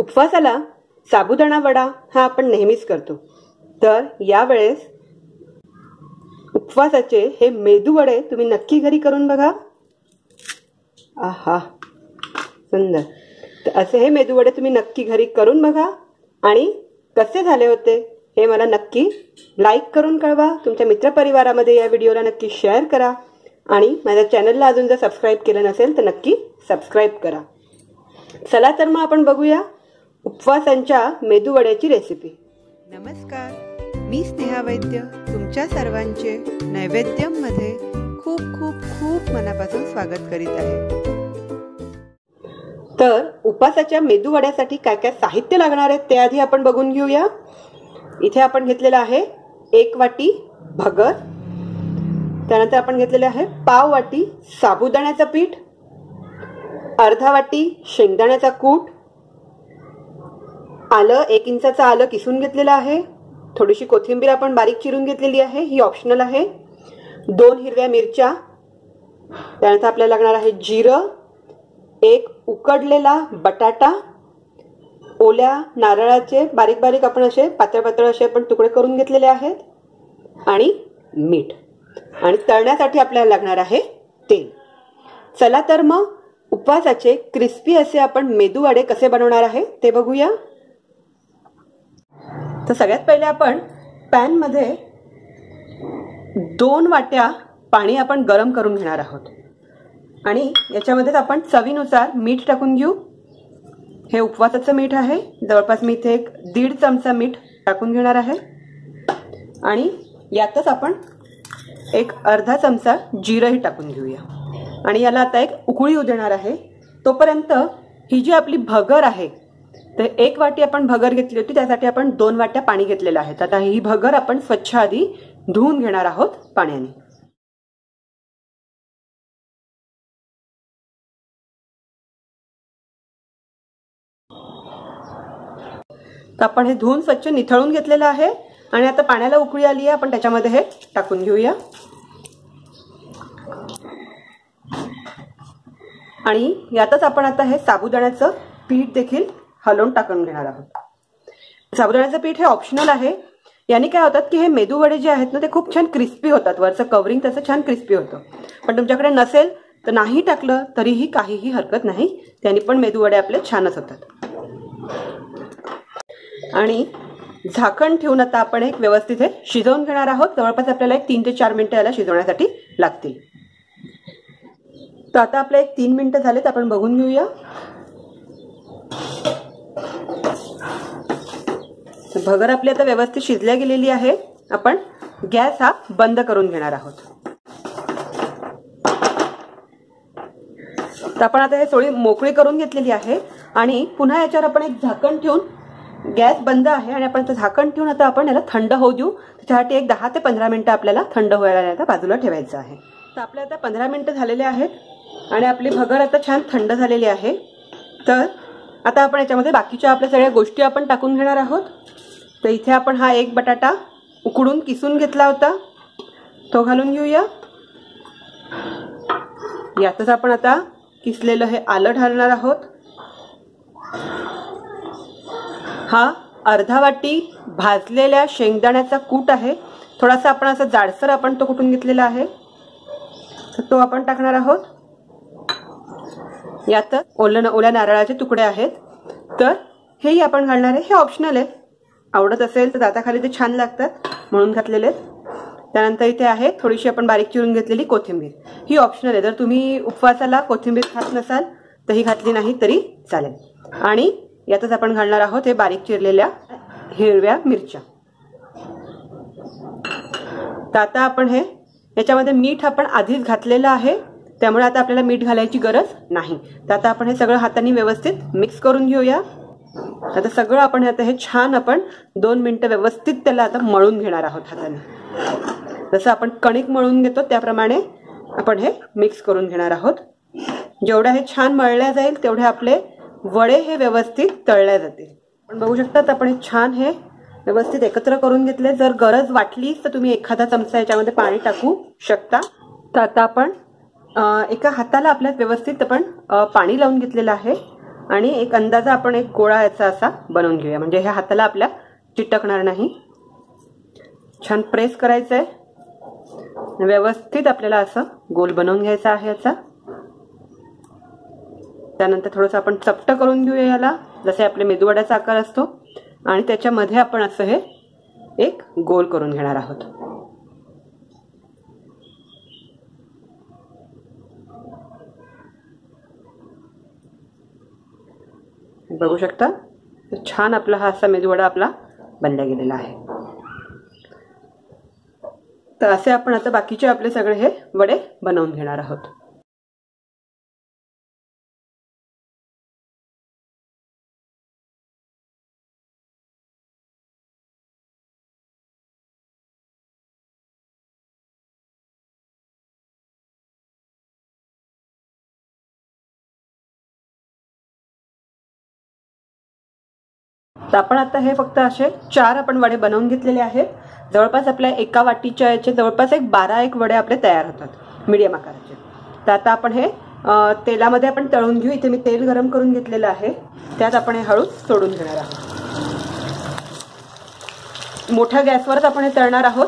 उपवासाला साबुदाणा वडा हा आपण नेहमीच करतो. तर यावेळेस उपवासाचे हे मेदू वडे तुम्ही नक्की घरी करून बघा. आहा सुंदर. तर असे हे मेदू वडे तुम्ही नक्की घरी करून बघा. आणि कसे झाले होते हे मला नक्की लाईक करून कळवा. तुमच्या मित्रपरिवारामध्ये या व्हिडिओला नक्की शेअर करा. आणि माझ्या चॅनलला अजून जर सबस्क्राईब केलं नसेल तर नक्की सबस्क्राईब करा. चला तर मग आपण बघूया. उपवासांच्या मेदूवड्याची रेसिपी नमस्कार मी स्नेहा वैद्य तुमच्या सर्वांचे नैवेद्यममध्ये खूप खूप खूप मनापासून स्वागत करीत आहे. तर उपासाच्या मेदूवड्यासाठी काय काय साहित्य लागणार आहे ते आधी आपण बघून घेऊया. इथे आपण घेतलेलं आहे एक वाटी भगर त्यानंतर आपण घेतलेले आहे पाव वाटी साबुदाण्याचं पीठ अर्धा वाटी शेंगदाण्याचा कूट आलं एक इंचाचं आलं किसून घेतलेलं आहे. थोडीशी कोथिंबीर आपण बारीक चिरून घेतलेली आहे ही ऑप्शनल आहे. दोन हिरव्या मिरच्या त्यानंतर आपल्याला लागणार आहे जिरं. एक उकडलेला बटाटा ओल्या नारळाचे बारीक बारीक आपण असे पातळ पातळ असे आपण तुकडे करून घेतलेले आहेत. आणि मीठ. आणि तळण्यासाठी आपल्याला लागणार आहे तेल. चला तर मग उपवासाचे क्रिस्पी असे आपण मेदूवाडे कसे बनवणार आहे ते बघूया. तर सगळ्यात पहिले आपण पॅनमध्ये दोन वाट्या पाणी आपण गरम करून घेणार आहोत. आणि याच्यामध्येच आपण चवीनुसार मीठ टाकून घेऊ. हे उपवासाचं मीठ आहे. जवळपास मी इथे एक दीड चमचा मीठ टाकून घेणार आहे. आणि यातच आपण एक अर्धा चमचा जिरंही टाकून घेऊया. आणि याला आता एक उकळी येऊ देणार आहे. तोपर्यंत ही जी आपली भगर आहे तर एक वाटी आपण भगर घेतली होती त्यासाठी आपण दोन वाट्या पाणी घेतलेलं आहे. आता ही भगर आपण स्वच्छ आधी धुवून घेणार आहोत पाण्याने. तर आपण हे धुवून स्वच्छ निथळून घेतलेलं आहे आणि आता पाण्याला उकळी आली आहे आपण त्याच्यामध्ये हे टाकून घेऊया. आणि यातच आपण आता हे साबुदाण्याचं पीठ देखील हलवून टाकून घेणार आहोत. साबुदाण्याचं पीठ हे ऑप्शनल आहे. याने काय होतात की हे मेदू वडे जे आहेत ना ते खूप छान क्रिस्पी होतात. वरचं कवरिंग त्याचं छान क्रिस्पी होतं. पण तुमच्याकडे नसेल तर नाही टाकलं तरीही काहीही हरकत नाही. त्यांनी पण मेदू वडे आपले छानच होतात. आणि झाकण ठेवून आता आपण एक व्यवस्थित हे शिजवून घेणार आहोत. जवळपास आपल्याला एक तीन ते चार मिनिटं याला शिजवण्यासाठी लागतील. तर आता आपले एक तीन मिनिटं झालेत आपण बघून घेऊया. भगर आपली आता व्यवस्थित शिजल्या गेलेली आहे. आपण गॅस हा बंद करून घेणार आहोत. तर आपण आता हे सोळी मोकळी करून घेतलेली आहे आणि पुन्हा याच्यावर आपण एक झाकण ठेवून गॅस बंद आहे आणि आपण झाकण ठेवून आता आपण याला थंड होऊ देऊ. त्याच्यासाठी एक दहा ते पंधरा मिनिटं आपल्याला थंड व्हायला आता बाजूला ठेवायचं आहे. तर आपल्या आता पंधरा मिनिटं झालेले आहेत आणि आपली भगर आता छान थंड झालेली आहे. तर आता आपण याच्यामध्ये बाकीच्या आपल्या सगळ्या गोष्टी आपण टाकून घेणार आहोत. तर इथे आपण हा एक बटाटा उकडून किसून घेतला होता. तो घालून घेऊया. यातच आपण आता किसलेलं हे आलं ढालणार आहोत. हा अर्धा वाटी भाजलेल्या शेंगदाण्याचा कूट आहे. थोडासा आपण असं जाडसर आपण तो कुटून घेतलेला आहे. तर तो आपण टाकणार आहोत. यात ओलं ओल्या नारळाचे तुकडे आहेत. तर हेही आपण घालणार आहे. हे ऑप्शनल आहे. आवडत असेल तर दाताखाली ते छान लागतात म्हणून घातलेले त्यानंतर इथे आहे थोडीशी आपण बारीक चिरून घेतलेली कोथिंबीर. ही ऑप्शनल आहे. जर तुम्ही उपवासाला कोथिंबीर खात नसाल तर ही घातली नाही तरी चालेल. आणि यातच आपण घालणार आहोत हे बारीक चिरलेल्या हिरव्या मिरच्या. तर आता आपण हे याच्यामध्ये मीठ आपण आधीच घातलेलं आहे त्यामुळे आता आपल्याला मीठ घालायची गरज नाही. तर आता आपण हे सगळं हाताने व्यवस्थित मिक्स करून घेऊया. आता सगळं आपण आता हे छान आपण दोन मिनटं व्यवस्थित त्याला आता मळून घेणार आहोत हाताने. जसं आपण कणिक मळून घेतो त्याप्रमाणे आपण हे मिक्स करून घेणार आहोत. जेवढ्या हे छान मळल्या जाईल तेवढे आपले वडे हे व्यवस्थित तळल्या जातील. आपण बघू शकतात आपण हे छान हे व्यवस्थित एकत्र करून घेतले. जर गरज वाटलीच तर तुम्ही एखादा चमचा याच्यामध्ये पाणी टाकू शकता. तर आता आपण एका हाताला आपल्यात व्यवस्थित आपण पाणी लावून घेतलेलं आहे. आणि एक अंदाजा आपण एक गोळा याचा असा बनवून घेऊया. म्हणजे ह्या हाताला आपल्या चिटकणार नाही. छान प्रेस करायचं आहे व्यवस्थित आपल्याला असं गोल बनवून घ्यायचा आहे याचा. त्यानंतर थोडंसं आपण चपट करून घेऊया याला. जसे आपले मेदूवड्याचा आकार असतो. आणि त्याच्यामध्ये आपण असं हे एक गोल करून घेणार आहोत. बघू शकता. छान आपला हा असा मेदूवडा आपला बनला गेलेला आहे. तर असे आपण आता बाकीचे आपले सगळे हे वडे बनवून घेणार आहोत. तर आपण आता हे फक्त असे चार आपण वडे बनवून घेतलेले आहेत. जवळपास आपल्या एका वाटीच्या याचे जवळपास एक बारा एक वडे आपले तयार होतात मीडियम आकाराचे. तर आता आपण हे तेलामध्ये आपण तळून घेऊ. इथे मी तेल गरम करून घेतलेलं आहे. त्यात आपण हे हळू सोडून घेणार आहोत. मोठ्या गॅसवरच आपण हे तळणार आहोत.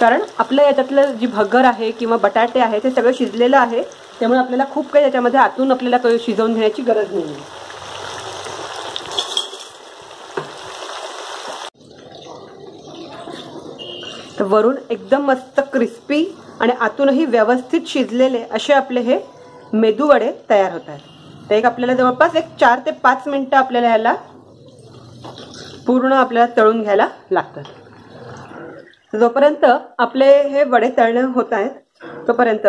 कारण आपलं याच्यातलं जी भगर आहे किंवा बटाटे आहे ते सगळं शिजलेलं आहे. त्यामुळे आपल्याला खूप काही याच्यामध्ये आतून आपल्याला शिजवून घेण्याची गरज नाही आहे तर वरून एकदम मस्त क्रिस्पी आणि आतूनही व्यवस्थित शिजलेले असे आपले हे मेदू वडे तयार होत आहेत. तर एक आपल्याला जवळपास एक चार ते पाच मिनटं आपल्याला ह्याला पूर्ण आपल्याला तळून घ्यायला लागतात. जोपर्यंत आपले हे वडे तळणे होत आहेत तोपर्यंत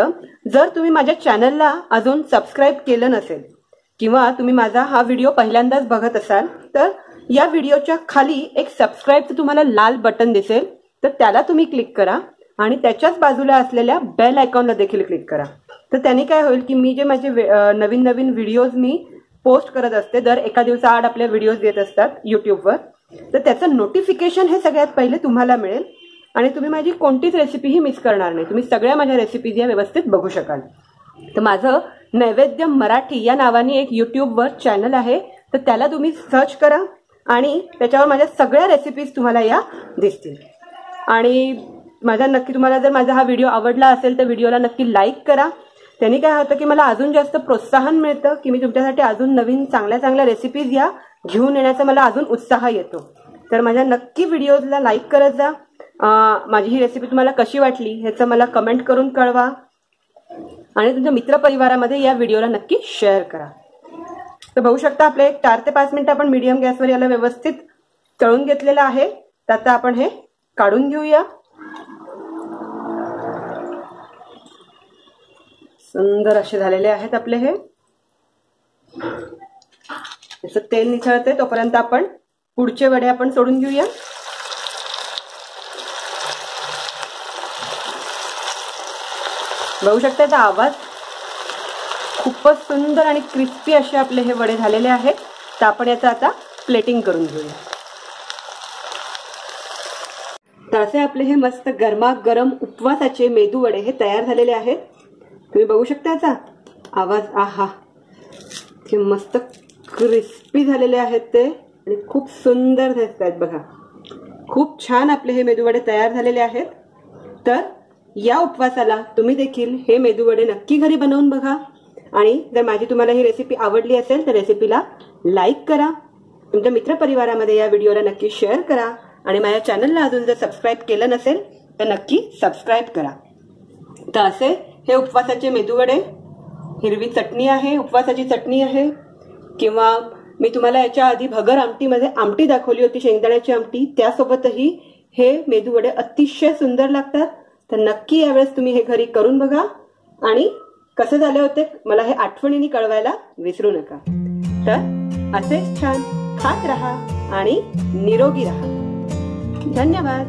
जर तुम्ही माझ्या चॅनलला अजून सबस्क्राईब केलं नसेल किंवा तुम्ही माझा हा व्हिडिओ पहिल्यांदाच बघत असाल तर या व्हिडिओच्या खाली एक सबस्क्राईबचं तुम्हाला लाल बटन दिसेल. तर त्याला तुम्ही क्लिक करा आणि त्याच्याच बाजूला असलेल्या बेल आयकॉनला देखील क्लिक करा. तर त्याने काय होईल की मी जे माझे नवीन नवीन व्हिडिओज मी पोस्ट करत असते दर एका दिवसाआड आपल्या व्हिडिओज येत असतात युट्यूबवर तर त्याचं नोटिफिकेशन हे सगळ्यात पहिले तुम्हाला मिळेल. आणि तुम्ही माझी कोणतीच रेसिपीही मिस करणार नाही. तुम्ही सगळ्या माझ्या रेसिपीज या व्यवस्थित बघू शकाल. तर माझं नैवेद्य मराठी या नावाने एक युट्यूबवर चॅनल आहे. तर त्याला तुम्ही सर्च करा आणि त्याच्यावर माझ्या सगळ्या रेसिपीज तुम्हाला या दिसतील. आणि माझा नक्की तुम्हाला जर माझा हा व्हिडिओ आवडला असेल तर व्हिडिओला नक्की लाईक करा. त्यांनी काय होतं की मला अजून जास्त प्रोत्साहन मिळतं की मी तुमच्यासाठी अजून नवीन चांगल्या चांगल्या रेसिपीज या घेऊन येण्याचा मला अजून उत्साह येतो. तर माझ्या नक्की व्हिडिओजला लाईक करत जा. माझी ही रेसिपी तुम्हाला कशी वाटली ह्याचं मला कमेंट करून कळवा. आणि तुमच्या मित्रपरिवारामध्ये या व्हिडिओला नक्की शेअर करा. तर बघू शकता आपले एक चार ते पाच मिनिटं आपण मीडियम गॅसवर याला व्यवस्थित तळून घेतलेलं आहे. तर आता आपण हे काढून घेऊया. सुंदर असे झालेले आहेत आपले हे. त्याचं तेल निथळते तोपर्यंत आपण पुढचे वडे आपण सोडून घेऊया. बघू शकता याचा आवाज? खूपच सुंदर आणि क्रिस्पी असे आपले हे वडे झालेले आहेत. तर आपण याचं आता प्लेटिंग करून घेऊया. तासे आपले हे मस्त गरमागरम उपवासाचे मेदूवडे हे तयार झालेले आहेत. तुम्ही बघू शकता याचा आवाज आहा. हे मस्त क्रिस्पी झालेले आहेत ते आणि खूप सुंदर दिसत आहेत बघा. खूप छान आपले हे मेदूवडे तयार झालेले आहेत. तर या उपवासाला तुम्ही देखील हे मेदूवडे नक्की घरी बनवून बघा. आणि जर माझी तुम्हाला ही रेसिपी आवडली असेल तर रेसिपीला लाईक करा. तुमच्या मित्रपरिवारामध्ये या व्हिडिओला नक्की शेअर करा. आणि माझ्या चॅनलला अजून जर सबस्क्राईब केलं नसेल तर नक्की सबस्क्राईब करा. तर असे हे उपवासाचे मेदूवडे हिरवी चटणी आहे उपवासाची चटणी आहे. किंवा मी तुम्हाला याच्या आधी भगर आमटीमध्ये आमटी दाखवली होती शेंगदाण्याची आमटी. त्यासोबतही हे मेदूवडे अतिशय सुंदर लागतात. तर नक्की यावेळेस तुम्ही हे घरी करून बघा. आणि कसे झाले होते मला हे आठवणीने कळवायला विसरू नका. तर असेच छान खात राहा आणि निरोगी राहा. धन्यवाद.